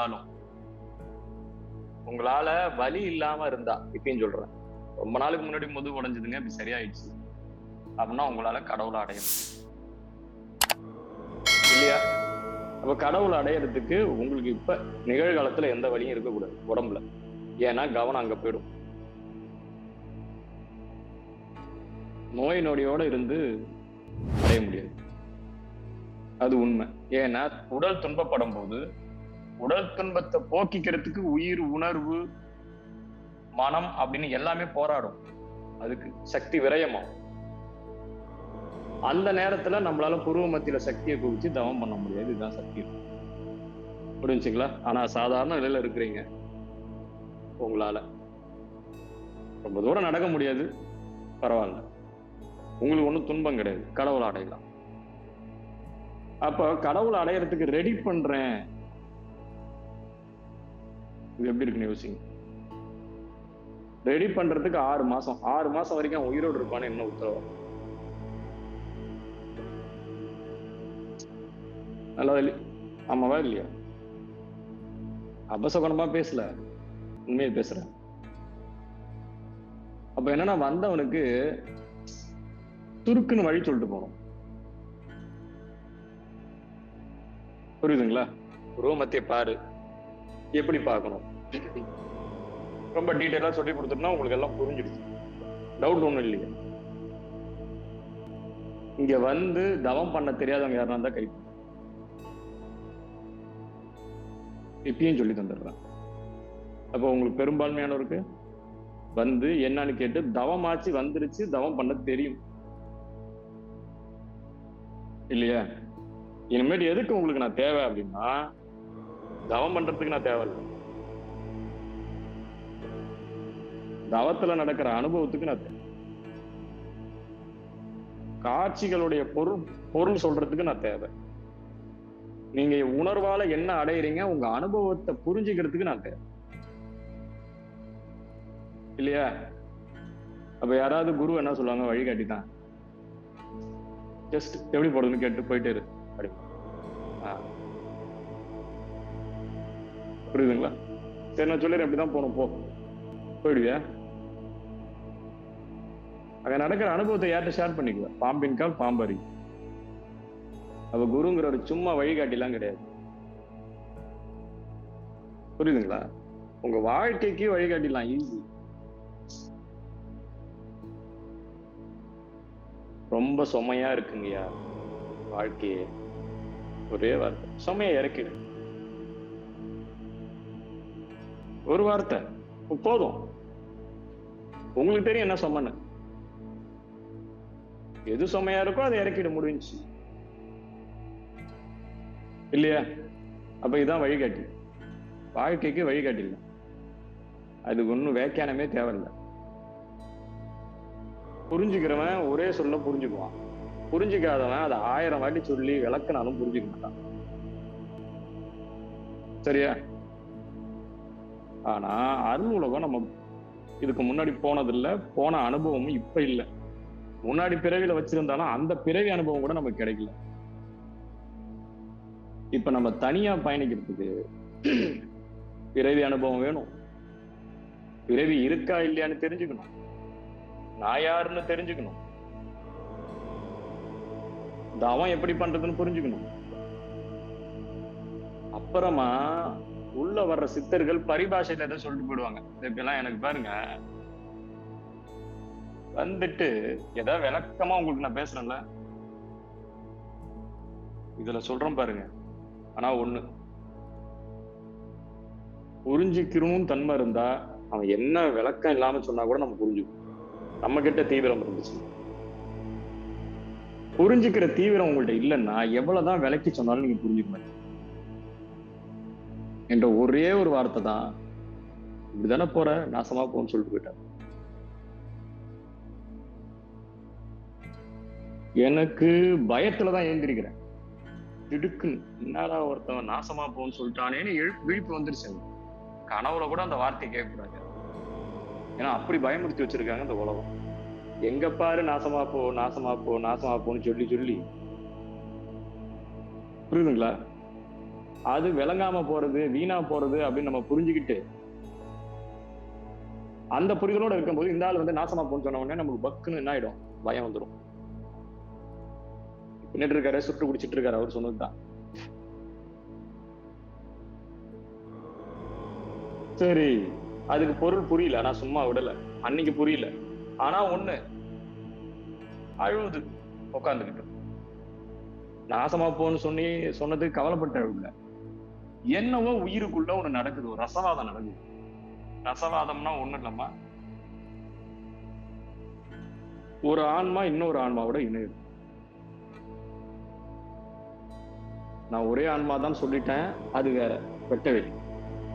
இருந்தாலும் உங்களால வலி இல்லாம இருந்தா இப்பயும் சொல்றேன். ரொம்ப நாளுக்கு முன்னாடி முதுகு உடஞ்சதுங்க இப்ப சரியாயிடுச்சு. அப்படின்னா உங்களால கடவுளை அடைய இல்லையா? அப்ப கடவுளை அடையறதுக்கு உங்களுக்கு இப்ப நிகழ்காலத்துல எந்த வழியும் இருக்கக்கூடாது உடம்புல. ஏன்னா கவனம் அங்க போயிடும். நோய் நொடியோட இருந்து அடைய முடியாது. அது உண்மை. ஏன்னா உடல் துன்பப்படும் போது உடல் துன்பத்தை போக்கிக்கிறதுக்கு உயிர் உணர்வு மனம் அப்படின்னு எல்லாமே போராடும். அதுக்கு சக்தி விரயமாகும். அந்த நேரத்துல நம்மளால புருவ மத்தியில சக்தியை குவிச்சு தவம் பண்ண முடியாது. இதுதான் சக்தி புரிஞ்சுங்களா? ஆனா சாதாரண நிலையில இருக்கிறீங்க. உங்களால. ரொம்ப தூரம் நடக்க முடியாது. பரவாயில்ல. உங்களுக்கு ஒன்றும் துன்பம் கிடையாது. கடவுளை அடையலாம். அப்ப கடவுளை அடையறதுக்கு ரெடி பண்றேன். இது எப்படி இருக்குன்னு யோசிங்க. ரெடி பண்றதுக்கு ஆறு மாசம். ஆறு மாசம் வரைக்கும் அவன் உயிரோடு இருப்பான்னு என்ன உத்தரவா? நல்லா ஆமாவா இல்லையா? அபசகுணமா பேசல. உண்மையை பேசுறேன். அப்ப என்னன்னா வந்தவனுக்கு துருக்குன்னு வழி சொல்லிட்டு போனோம். புரியுதுங்களா? ரோமத்தை பாரு. எப்படி பார்க்கணும்? ரொம்ப டீட்டெயிலா சொல்லி கொடுத்துட்டா உங்களுக்கு எல்லாம் புரிஞ்சிடுச்சு டவுட் ஒன்றும் இல்லையா. இங்க வந்து தவம் பண்ண தெரியாதவங்க யாருனா இருந்தா கை இப்பயும் சொல்லி தந்துடுறேன். அப்போ உங்களுக்கு பெரும்பான்மையானவருக்கு வந்து என்னன்னு கேட்டு தவமாச்சு வந்துருச்சு தவம் பண்ண தெரியும். இல்லையா? இனிமேல் எதுக்கு உங்களுக்கு நான் தேவை அப்படின்னா தவம் பண்றதுக்கு நான் தேவை இல்லை தவத்துல நடக்கிற அனுபவத்துக்கு நான் காட்சிகளுடைய பொருள் பொருள் சொல்றதுக்கு நான் தேவை. நீங்க உணர்வால என்ன அடையிறீங்க உங்க அனுபவத்தை புரிஞ்சுக்கிறதுக்கு நான் தேவை. இல்லையா? அப்ப யாராவது குரு என்ன சொல்லுவாங்க? வழிகாட்டி தான் ஜஸ்ட் எப்படி போடுறதுன்னு கேட்டு போயிட்டே இரு. அப்படி. புரியுதுங்களா? சரி நான் சொல்லிடுறேன். இப்படிதான் போகணும். போ. போயிடுவியா? அங்க நடக்கிற அனுபவத்தை யார்கிட்ட ஷேர் பண்ணிக்குவேன் பாம்பின் கால் பாம்பறி அவ குருங்கிற ஒரு சும்மா வழிகாட்டிலாம் கிடையாது. புரியுதுங்களா? உங்க வாழ்க்கைக்கு வழிகாட்டிலாம் ஈஸி ரொம்ப சுமையா இருக்குங்கய்யா வாழ்க்கையே. ஒரே வார்த்தை. சுமையை இறக்கிடு. ஒரு வார்த்தை. போதும். உங்களுக்கு தெரியும் என்ன சொமன்னு. எது சுமையா இருக்கோ அதை இறக்கிட முடிஞ்சுச்சு. இல்லையா? அப்ப இதுதான் வழிகாட்டி. வாழ்க்கைக்கு வழிகாட்டி இல்லை. அதுக்கு ஒன்றும் வேக்கியானமே தேவையில்லை. புரிஞ்சுக்கிறவன் ஒரே சொல்ல புரிஞ்சுக்குவான். புரிஞ்சுக்காதவன் அதை ஆயிரம் வாட்டி சொல்லி விளக்குனாலும் புரிஞ்சுக்க மாட்டான். சரியா? ஆனா அருள் உலகம் நம்ம இதுக்கு முன்னாடி போனதில்லை போன அனுபவமும் இப்ப இல்லை. முன்னாடி பிறவியில வச்சிருந்தாலும் அந்த பிறவி அனுபவம் கூட நமக்கு கிடைக்கல. இப்ப நம்ம தனியா பயணிக்கிறதுக்கு பிறவி அனுபவம் வேணும். பிறவி இருக்கா இல்லையான்னு தெரிஞ்சுக்கணும். நான் யாருன்னு தெரிஞ்சுக்கணும். தவம் எப்படி பண்றதுன்னு புரிஞ்சுக்கணும். அப்புறமா உள்ள வர்ற சித்தர்கள் பரிபாஷையில எதை சொல்லிட்டு போயிடுவாங்க. இப்படிலாம் எனக்கு பாருங்க. வந்துட்டு ஏதாவது விளக்கமா உங்களுக்கு நான் பேசுறேன்ல? இதுல சொல்றேன் பாருங்க. ஆனா ஒண்ணு. புரிஞ்சுக்கணும்னு தன்மை இருந்தா அவன் என்ன விளக்கம் இல்லாம சொன்னா கூட நம்ம புரிஞ்சுக்கணும். நம்ம கிட்ட தீவிரம் இருந்துச்சு. புரிஞ்சுக்கிற தீவிரம் உங்கள்ட்ட இல்லைன்னா எவ்வளவுதான் விளக்கி சொன்னாலும் நீங்க புரிஞ்சுக்க மாட்டீங்க. என்ற ஒரே ஒரு வார்த்தை தான் இப்படிதானே போற? நாசமா போன்னு சொல்லிட்டு போயிட்டாரு. எனக்கு பயத்துலதான் எழுந்திருக்கிறேன் திடுக்குன்னு என்னடா ஒருத்தவன் நாசமா போன்னு சொல்லிட்டானேன்னு எழு- விழிப்பு வந்துருச்சு கனவுல கூட அந்த வார்த்தையை கேட்கக்கூடாது. ஏன்னா அப்படி பயமுறுத்தி வச்சிருக்காங்க இந்த உலகம். எங்க பாரு நாசமா போ நாசமா போ நாசமா போன்னு சொல்லி சொல்லி. புரியுதுங்களா? அது விளங்காம போறது வீணா போறது அப்படின்னு நம்ம புரிஞ்சுக்கிட்டு அந்த புரிதலோட இருக்கும்போது இந்த ஆள் வந்து நாசமா போன்னு சொன்ன உடனே நமக்கு பக்குன்னு என்ன ஆயிடும்? பயம் வந்துடும் நின்று இருக்காரு சுட்டு குடிச்சிட்டு இருக்காரு அவர் சொன்னதுதான். சரி அதுக்கு பொருள் புரியல நான் சும்மா விடல. அன்னைக்கு புரியல. ஆனா ஒண்ணு அழுவுது உட்காந்துக்கிட்டு நாசமா போன்னு சொன்னி சொன்னது கவலைப்பட்ட அழுவல என்னவோ உயிருக்குள்ள ஒண்ணு நடக்குது ஒரு ரசவாதம் நடக்குது. ரசவாதம்னா ஒண்ணு இல்லம்மா. ஒரு ஆன்மா இன்னொரு ஆன்மாவோட இணையுது நான் ஒரே ஆன்மா தான் சொல்லிட்டேன் அது வேற. வெட்டவெளி.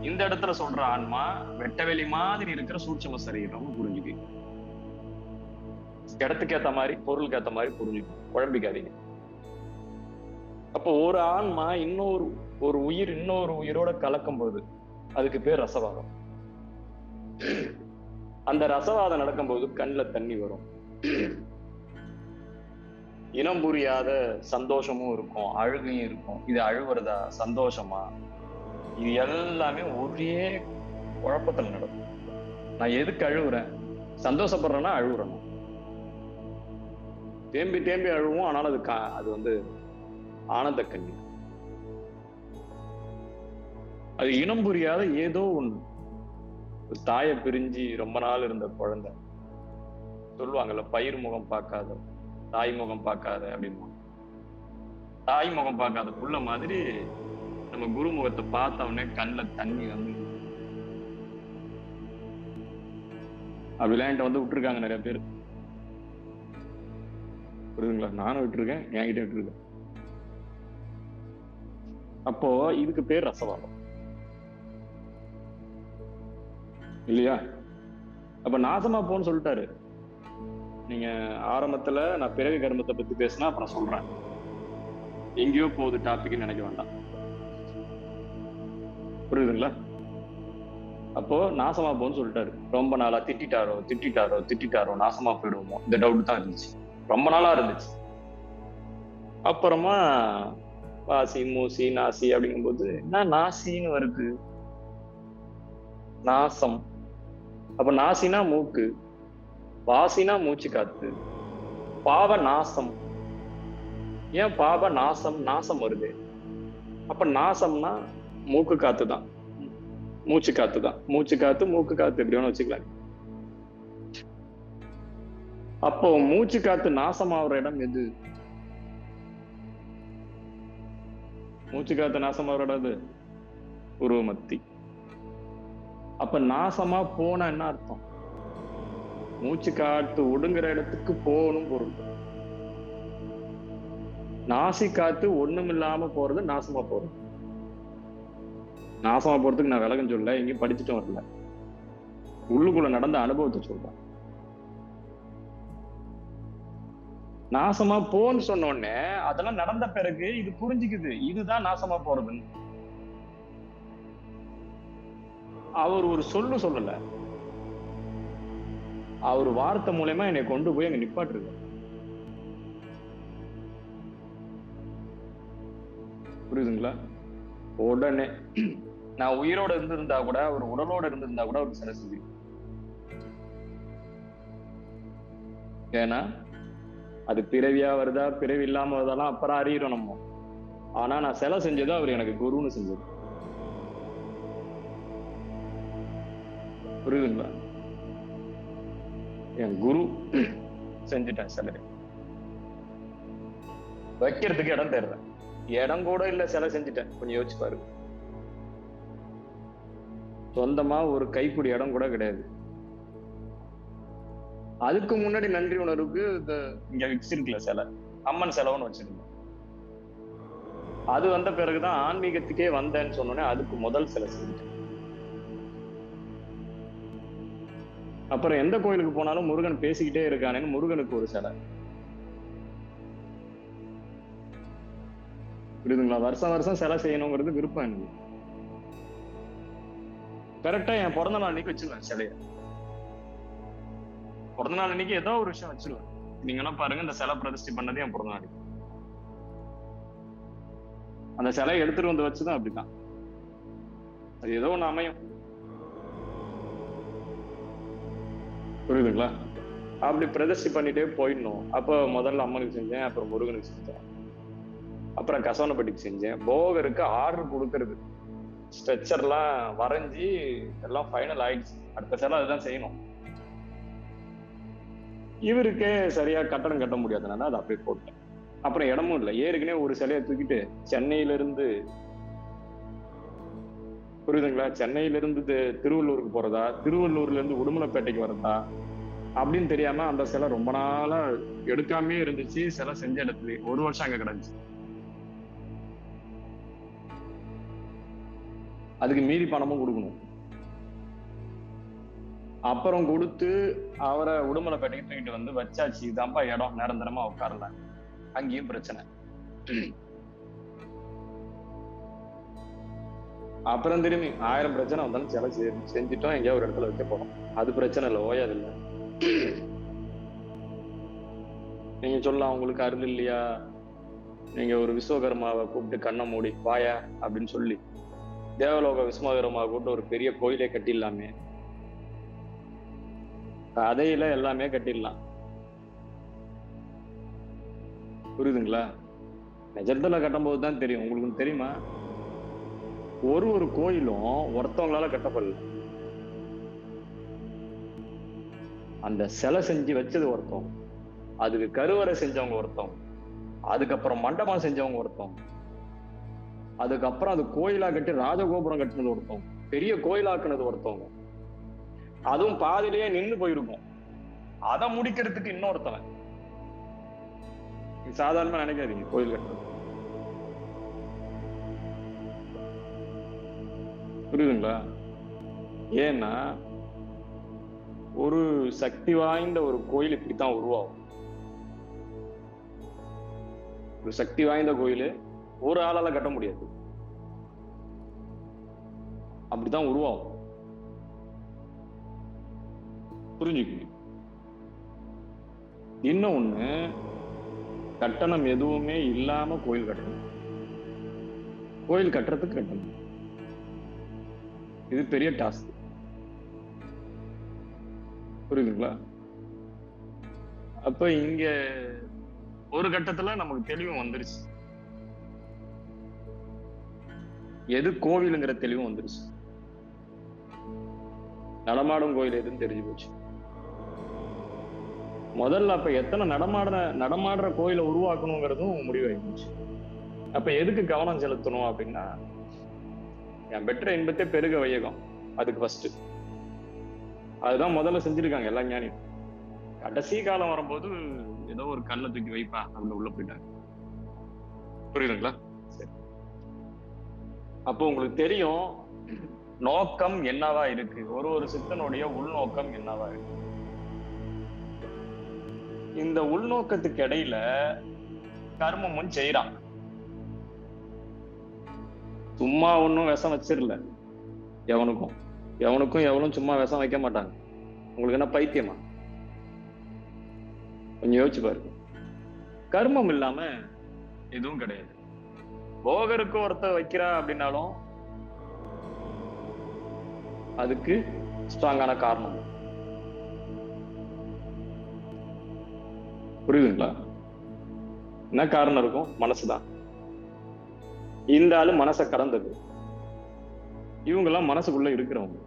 இந்த இடத்துல சொல்ற ஆன்மா வெட்டவெளி மாதிரி இருக்கிற சூட்சம சரீரம் புரிஞ்சுக்கு. இடத்துக்கு ஏத்த மாதிரி பொருளுக்கு ஏத்த மாதிரி புரிஞ்சுக்கும் குழம்பிக்காதீங்க. அப்போ ஒரு ஆன்மா இன்னொரு ஒரு உயிர் இன்னொரு உயிரோட கலக்கும் போது அதுக்கு பேர் ரசவாதம். அந்த ரசவாதம் நடக்கும்போது கண்ணில் தண்ணி வரும். இனம் புரியாத சந்தோஷமும் இருக்கும் அழுகையும் இருக்கும். இது அழுவுறதா? சந்தோஷமா? இது எல்லாமே ஒரே குழப்பத்துல நடக்கும். நான் எதுக்கு அழுகுறேன் சந்தோஷப்படுறேன்னா அழுகுறணும் தேம்பி தேம்பி அழுவும் ஆனால் அது கா அது வந்து ஆனந்த கண்ணீர் அது இனம் புரியாத ஏதோ ஒண்ணு. ஒரு தாயை பிரிஞ்சு ரொம்ப நாள் இருந்த குழந்தை. சொல்லுவாங்கல்ல பயிர் முகம் பார்க்காத தாய் முகம் பார்க்காத அப்படின்னு தாய் முகம் பார்க்காத புள்ள மாதிரி நம்ம குரு முகத்தை பார்த்த உடனே கண்ணில் தண்ணி வந்து அப்படிலாம் என்கிட்ட வந்து விட்டுருக்காங்க நிறைய பேர். புரியுதுங்களா? நானும் விட்டுருக்கேன் என்கிட்ட விட்டுருக்கேன். அப்போ இதுக்கு பேர் ரசவாதம். இல்லையா? அப்ப நாசமா போன்னு சொல்லிட்டாரு. நீங்க ஆரம்பத்துல நான் பிறவி கர்மத்தை பத்தி பேசினா அப்புறம் சொல்றேன். எங்கேயோ போகுது டாபிக்னு நினைக்க வேண்டாம். புரியுதுங்களா? அப்போ நாசமா போன்னு சொல்லிட்டாரு. ரொம்ப நாளா திட்டாரோ திட்டிட்டாரோ திட்டிட்டாரோ நாசமா போயிடுவோமோ. இந்த டவுட் தான் இருந்துச்சு. ரொம்ப நாளா இருந்துச்சு. அப்புறமா வாசி மூசி நாசி அப்படிங்கும்போது என்ன நாசின்னு வருது? நாசம். அப்ப நாசினா மூக்கு. வாசினா மூச்சு காத்து. பாவ நாசம். ஏன் பாவ நாசம்? நாசம் வருது. அப்ப நாசம்னா மூக்கு காத்து தான் மூச்சு காத்து தான் மூச்சு காத்து மூக்கு காத்து எப்படி வேணும் வச்சுக்கலாம். அப்போ மூச்சு காத்து நாசமாகிற இடம் எது? மூச்சு காத்து நாசமாகிற இடம் எது? உருவமத்தி அப்ப நாசமா போனா என்ன அர்த்தம்? மூச்சு காத்து ஒடுங்குற இடத்துக்கு போகணும் பொருள். நாசி காத்து ஒண்ணும் இல்லாம போறது நாசமா போறது. நாசமா போறதுக்கு நான் விலகம் சொல்ல எங்கேயும் படிச்சுட்டும் வரல. உள்ளுக்குள்ள நடந்த அனுபவத்தை சொல்றேன். நாசமா போன்னு சொன்ன உடனே அதெல்லாம் நடந்த பிறகு இது புரிஞ்சுக்குது இதுதான் நாசமா போறதுன்னு. அவர் ஒரு சொல்லு சொல்லல. அவர் வார்த்தை மூலயமா என்னை கொண்டு போய் அங்க நிப்பாட்டுருக்கு புரியுதுங்களா? உடனே நான் உயிரோட இருந்திருந்தா கூட அவர் உடலோட இருந்திருந்தா கூட அவர் சிலை ஏன்னா அது பிறவியா வருதா பிறவி இல்லாம வருதாலாம் அப்புறம் அறியிறோம் நம்ம. ஆனா நான் சிலை செஞ்சது அவர் எனக்கு குருன்னு செஞ்சது. புரியுதுங்களா? என் குரு செஞ்சுட்டேன் சிலை வைக்கிறதுக்கு இடம் தேடுறேன் இடம் கூட இல்ல சிலை செஞ்சுட்டேன். கொஞ்சம் யோசிச்சு பாரு. சொந்தமா ஒரு கைப்பிடி இடம் கூட கிடையாது. அதுக்கு முன்னாடி நன்றி உணர்வுக்கு இங்க வச்சிருக்கல சிலை. அம்மன் செலவுன்னு வச்சிருந்தேன். அது வந்த பிறகுதான் ஆன்மீகத்துக்கே வந்தேன்னு சொன்னோன்னே அதுக்கு முதல் சிலை செஞ்சுட்டேன். அப்புறம் எந்த கோயிலுக்கு போனாலும் முருகன் பேசிக்கிட்டே இருக்கானேன்னு முருகனுக்கு ஒரு சிலை. புரியுதுங்களா? வருஷம் வருஷம் சிலை செய்யணுங்கிறது விருப்பம் எனக்கு. கரெக்டா என் பிறந்த நாள் அன்னைக்கு வச்சிருவேன் சிலைய. பிறந்த நாள் அன்னைக்கு ஏதோ ஒரு விஷயம் வச்சிருவேன். நீங்க என்ன பாருங்க இந்த சிலை பிரதிஷ்டை பண்ணது என் பிறந்த நாளைக்கு அந்த சிலையை எடுத்துட்டு வந்து வச்சுதான் அப்படிதான் அது ஏதோ ஒண்ணு அமையும். புரியுதுங்களா? அப்படி பிரதர்ஷி பண்ணிட்டே போயிடணும். அப்போ முதல்ல அம்மனுக்கு செஞ்சேன் அப்புறம் முருகனுக்கு செஞ்சேன். அப்புறம் கசவனப்பட்டிக்கு செஞ்சேன். போகருக்கு ஆர்டர் கொடுக்கறது. ஸ்ட்ரெச்சர்லாம் வரைஞ்சி எல்லாம் ஃபைனல் ஆயிடுச்சு. அடுத்த சேலம் அதுதான் செய்யணும். இவருக்கே சரியா கட்டணம் கட்ட முடியாதனால அதை அப்படியே போட்டேன். அப்புறம் இடமும் இல்லை. ஏற்கனவே ஒரு சிலையை தூக்கிட்டு சென்னையில இருந்து புரியுதுங்களா? சென்னையில இருந்து திருவள்ளூருக்கு போறதா? திருவள்ளூர்ல இருந்து உடுமலைப்பேட்டைக்கு வரதா? அப்படின்னு தெரியாம அந்த சிலை ரொம்ப நாளா எடுக்காமே இருந்துச்சு. சிலை செஞ்ச இடத்துல ஒரு வருஷம் அங்க கிடந்துச்சு. அதுக்கு மீதி பணமும் கொடுக்கணும். அப்புறம் கொடுத்து அவரை உடுமலைப்பேட்டைக்கு தூக்கிட்டு வந்து வச்சாச்சு. இதான்ப்பா இடம். நிரந்தரமா உட்காரல. அங்கேயும் பிரச்சனை. அப்புறம் திரும்பி ஆயிரம் பிரச்சனை வந்தாலும் சில செஞ்சுட்டோம் எங்கேயா ஒரு இடத்துல வைக்க போறோம். அது பிரச்சனை இல்லை ஓயாது இல்லை. நீங்க சொல்லலாம் உங்களுக்கு அருள் இல்லையா? நீங்க ஒரு விஸ்வகர்மாவை கூப்பிட்டு கண்ணை மூடி வாயா அப்படின்னு சொல்லி. தேவலோக விஸ்வகர்மாவை கூப்பிட்டு ஒரு பெரிய கோயிலே கட்டிடலாமே. கதையில எல்லாமே கட்டிடலாம். புரியுதுங்களா? நிஜத்துல கட்டும்போது தான் தெரியும். உங்களுக்கு தெரியுமா? ஒரு ஒரு கோயிலும் ஒருத்தவங்களால கட்டப்படல. அந்த சிலை செஞ்சு வச்சது ஒருத்தவங்க. அதுக்கு கருவறை செஞ்சவங்க ஒருத்தவங்க. அதுக்கப்புறம் மண்டபம் செஞ்சவங்க ஒருத்தவங்க. அதுக்கப்புறம் அது கோயிலா கட்டி ராஜகோபுரம் கட்டினது ஒருத்தவங்க. பெரிய கோயிலாக்குனது ஒருத்தவங்க. அதுவும் பாதியிலேயே நின்று போயிருக்கும். அதை முடிக்கிறதுக்கு இன்னொருத்தவன். இது சாதாரணமா நினைக்காதீங்க கோயில் கட்டுறது. புரியுதுங்களா? ஏன்னா ஒரு சக்தி வாய்ந்த ஒரு கோயில் இப்படித்தான் உருவாகும். ஒரு சக்தி வாய்ந்த கோயில் ஒரு ஆளால கட்ட முடியாது. அப்படித்தான் உருவாகும். புரிஞ்சுக்கணும் இன்னொன்னு கட்டணம் எதுவுமே இல்லாம கோயில் கட்டணும். கோயில் கட்டுறதுக்கு கட்டணும். இது பெரிய டாஸ்க் புரியுதுங்களா? அப்ப இங்க ஒரு கட்டத்துல நமக்கு தெளிவு வந்துருச்சு. எது கோவிலுங்கிற தெளிவும் வந்துருச்சு. நடமாடும் கோயில் எதுன்னு தெரிஞ்சு போச்சு. முதல்ல அப்ப எத்தனை நடமாடுற நடமாடுற கோயிலை உருவாக்கணுங்கிறதும் முடிவாயிருந்துச்சு அப்ப எதுக்கு கவனம் செலுத்தணும் அப்படின்னா என் பெற்ற இன்பத்தை பெருக வையகம். அதுக்கு ஃபர்ஸ்ட் அதுதான் முதல்ல செஞ்சிருக்காங்க எல்லா ஞானியும். கடைசி காலம் வரும்போது ஏதோ ஒரு கல்லை தூக்கி வைப்பா அதுல உள்ள போயிட்டாங்க. புரியுதுங்களா? சரி. அப்போ உங்களுக்கு தெரியும் நோக்கம் என்னவா இருக்கு? ஒரு ஒரு சித்தனுடைய உள்நோக்கம் என்னவா இருக்கு? இந்த உள்நோக்கத்துக்கு இடையில கர்மமும் செய்யறான் சும்மா ஒன்றும் விஷம் வச்சிடல. எவனுக்கும். எவனுக்கும் எவனும் சும்மா விஷம் வைக்க மாட்டாங்க. உங்களுக்கு என்ன பைத்தியமா? கொஞ்சம் யோசிச்சு பாருங்க. கர்மம் இல்லாம எதுவும் கிடையாது. போகருக்கு ஒருத்த வைக்கிறா அப்படின்னாலும் அதுக்கு ஸ்ட்ராங்கான காரணம். புரியுதுங்களா? என்ன காரணம் இருக்கும்? மனசுதான். இந்த ஆளு மனசை கடந்தது. இவங்கெல்லாம் மனசுக்குள்ள இருக்கிறவங்க.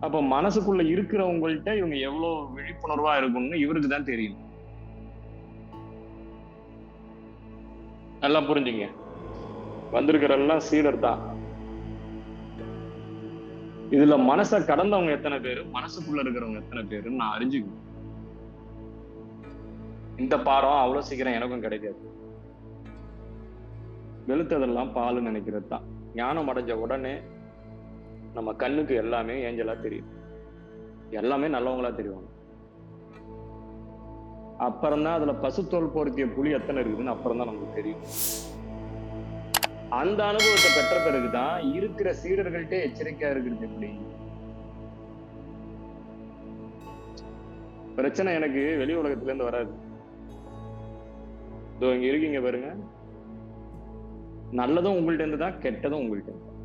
அப்ப மனசுக்குள்ள இருக்கிறவங்கள்ட்ட இவங்க எவ்வளவு விழிப்புணர்வா இருக்கும்னு இவருக்கு தான் தெரியும். நல்லா புரிஞ்சுங்க. வந்திருக்கிற எல்லாம் சீடர் தான். இதுல மனசை கடந்தவங்க எத்தனை பேரு? மனசுக்குள்ள இருக்கிறவங்க எத்தனை பேருன்னு நான் அறிஞ்சுக்கணும். இந்த பாடம் அவ்வளவு சீக்கிரம் எனக்கும் கிடைக்காது. வெளுத்ததெல்லாம் பால் நினைக்கிறது தான் ஞானம் அடைஞ்ச உடனே நம்ம கண்ணுக்கு எல்லாமே ஏஞ்சலா தெரியும். எல்லாமே நல்லவங்களா தெரியும் அப்புறம்தான் அதுல பசுத்தோல் பொருத்திய புலி எத்தனை இருக்குதுன்னு அப்புறம் தான் நமக்கு தெரியும். அந்த அனுபவத்தை பெற்ற பிறகுதான் இருக்கிற சீடர்கள்ட்டே எச்சரிக்கையா இருக்கிறது எப்படி? பிரச்சனை எனக்கு வெளி உலகத்துல இருந்து வராது. இதோ இங்க இருக்கீங்க பாருங்க. நல்லதும் உங்கள்ட்ட இருந்து தான் கெட்டதும் உங்கள்ட்ட இருந்து